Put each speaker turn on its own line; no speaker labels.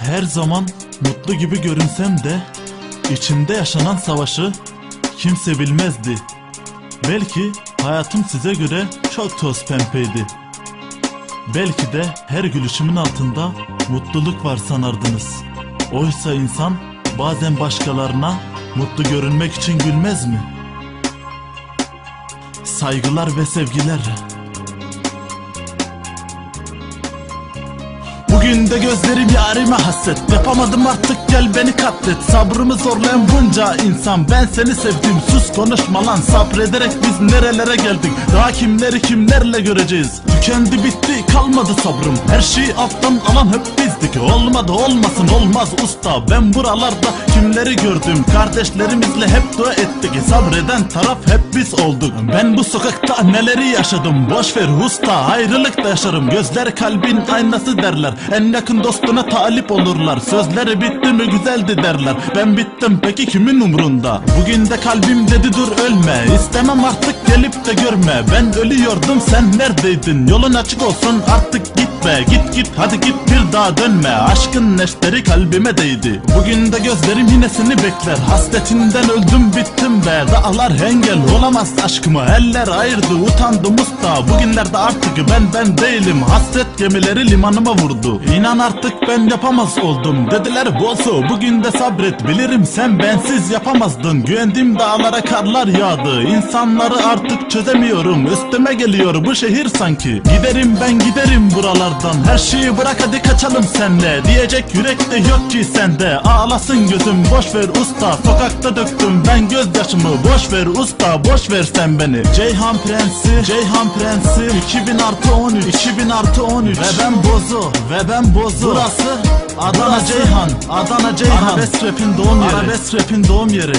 Her zaman mutlu gibi görünsem de içimde yaşanan savaşı kimse bilmezdi. Belki hayatım size göre çok toz pembeydi. Belki de her gülüşümün altında mutluluk var sanardınız. Oysa insan bazen başkalarına mutlu görünmek için gülmez mi? Saygılar ve sevgiler. Bugün de gözlerim yarime hasret. Yapamadım artık gel beni katlet. Sabrımı zorlayan bunca insan. Ben seni sevdim sus konuşma lan. Sabrederek biz nerelere geldik? Daha kimleri kimlerle göreceğiz? Tükendi bitti kalmadı sabrım. Her şeyi alttan alan hep bizdik. Olmadı olmasın olmaz usta. Ben buralarda kimleri gördüm? Kardeşlerimizle hep dua ettik. Sabreden taraf hep biz olduk. Ben bu sokakta neleri yaşadım? Boş ver usta ayrılıkta yaşarım. Gözler kalbin aynası derler En yakın dostuna talip olurlar. Sözleri bitti mi güzeldi derler. Ben bittim peki kimin umrunda? Bugün de kalbim dedi dur ölme. İstemem artık gelip de görme. Ben ölüyordum sen neredeydin? Yolun açık olsun artık gitme. Git git hadi git bir daha dönme. Aşkın neşteri kalbime değdi. Bugün de gözlerim yine seni bekler. Hasretinden öldüm bittim be. Dağlar engel olamaz aşkıma. Eller ayırdı utandım usta Bugünlerde artık ben ben değilim. Hasret gemileri limanıma vurdu İnan artık ben yapamaz oldum. Dediler bozu bugün de sabret. Bilirim sen bensiz yapamazdın. Güvendiğim dağlara karlar yağdı. İnsanları artık çözemiyorum. Üstüme geliyor bu şehir sanki. Giderim ben giderim buralardan. Her şeyi bırak hadi kaçalım senle. Diyecek yürek de yok ki sende. Ağlasın gözüm boş ver usta Sokakta döktüm ben gözyaşımı. Boş ver usta boş ver sen beni. Ceyhan Prensi Ceyhan Prensi 2000 artı 13 2000 artı 13 Ve ben bozu ve ben bozu Burası Adana Ceyhan Adana Ceyhan. Arabesk rapin doğum yeri. Arabesk rapin doğum yeri